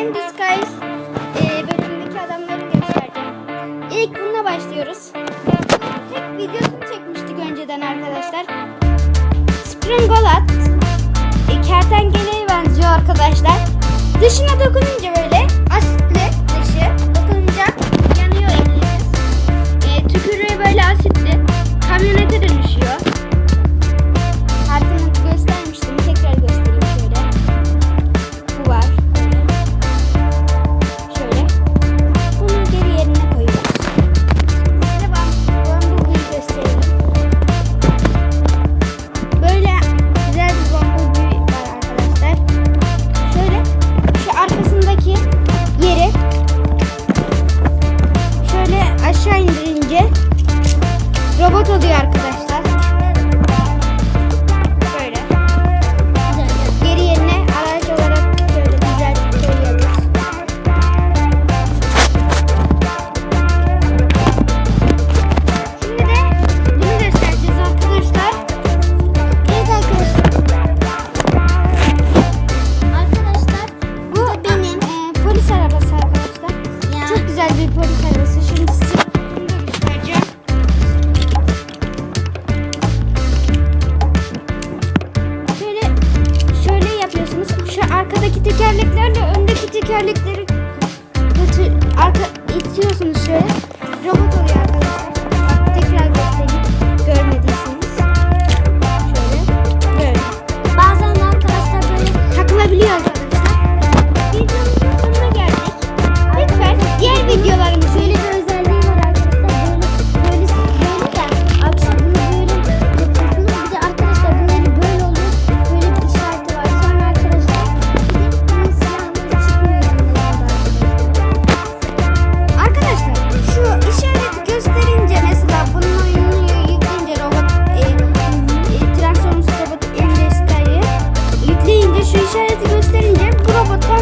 In Disguise e, bölümündeki adamları göstereceğim. İlk bununla başlıyoruz. Tek videosunu çekmiştik önceden arkadaşlar. Springolat e, kertenkeleye benziyor arkadaşlar. Dışına dokununca böyle asitli dışı dokununca yanıyor eliniz. E, tükürüğü böyle asitli. aşağı indirince robot oluyor arkadaşlar. arkadaki tekerleklerle öndeki tekerlekleri götür, arka itiyorsunuz şöyle. Robot oluyor arkadaşlar. Hadi göstereyim. Robotlar